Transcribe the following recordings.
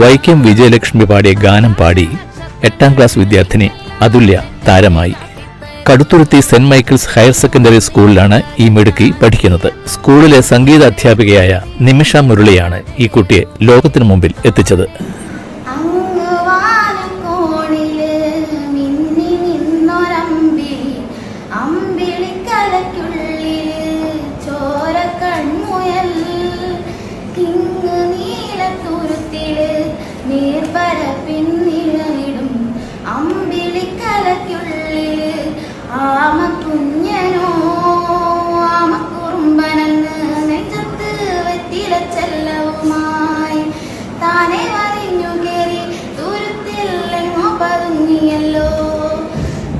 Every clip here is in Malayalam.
വൈക്കം വിജയലക്ഷ്മി പാടിയ ഗാനം പാടി എട്ടാം ക്ലാസ് വിദ്യാർത്ഥിനി അതുല്യ താരമായി. Kaduthuruthy saint Michael's higher secondary സ്കൂളിലാണ് ഈ മിടുക്കി പഠിക്കുന്നത്. സ്കൂളിലെ സംഗീത അധ്യാപികയായ നിമിഷ മുരളിയാണ് ഈ കുട്ടിയെ ലോകത്തിനു മുമ്പിൽ എത്തിച്ചത്. അമ്പിളിക്കലയ്ക്കുള്ളിൽ ചോര നീർപ്പരപ്പിൻ ആമ കുഞ്ഞനോ ആമ കുറുമ്പനെന്ന് നെഞ്ചത്ത് വെറ്റില ചെല്ലവുമായി താനെ വരിഞ്ഞു കയറി ദൂരത്തിൽ എങ്ങോ പതുങ്ങിയല്ലോ.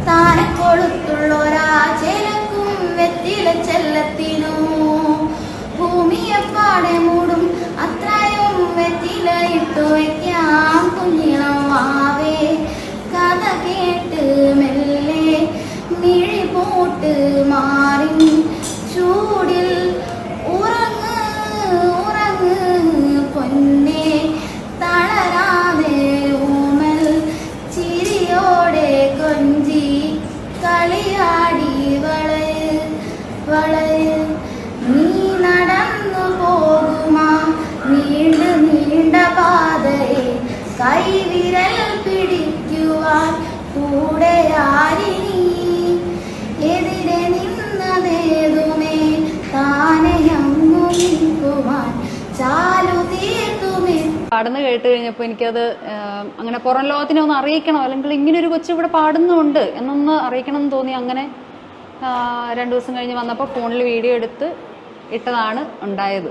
താനെ കൊളുത്തുള്ളൊരാ ചെലക്കും വെറ്റില ചെല്ലത്തിനോ ഭൂമിയെ പാടെ മൂടും അത്രയും വെറ്റില ഇട്ടു മിഴി പോട്ട് മാറി. ചൂടിൽ ഉറങ്ങ് ഉറങ്ങ് പൊന്നെ. തളരാതെ ഊമൽ ചിരിയോടെ കൊഞ്ചി കളിയാടി വളയ് വളയ് നീ നടന്നു പോകുമാ നീണ്ട നീണ്ട പാതയെ. കൈവിരൽ പിടിക്കുവാൻ കൂടെ ആരിനി പാടുന്ന കേട്ട് കഴിഞ്ഞപ്പോൾ എനിക്കത് അങ്ങനെ പുറം ലോകത്തിനെ ഒന്ന് അറിയിക്കണം? അല്ലെങ്കിൽ ഇങ്ങനെ ഒരു കൊച്ചു ഇവിടെ പാടുന്നുണ്ട് എന്നൊന്ന് അറിയിക്കണം എന്ന് തോന്നി. അങ്ങനെ രണ്ടു ദിവസം കഴിഞ്ഞ് വന്നപ്പോൾ ഫോണിൽ വീഡിയോ എടുത്ത് ഇട്ടതാണ് ഉണ്ടായത്.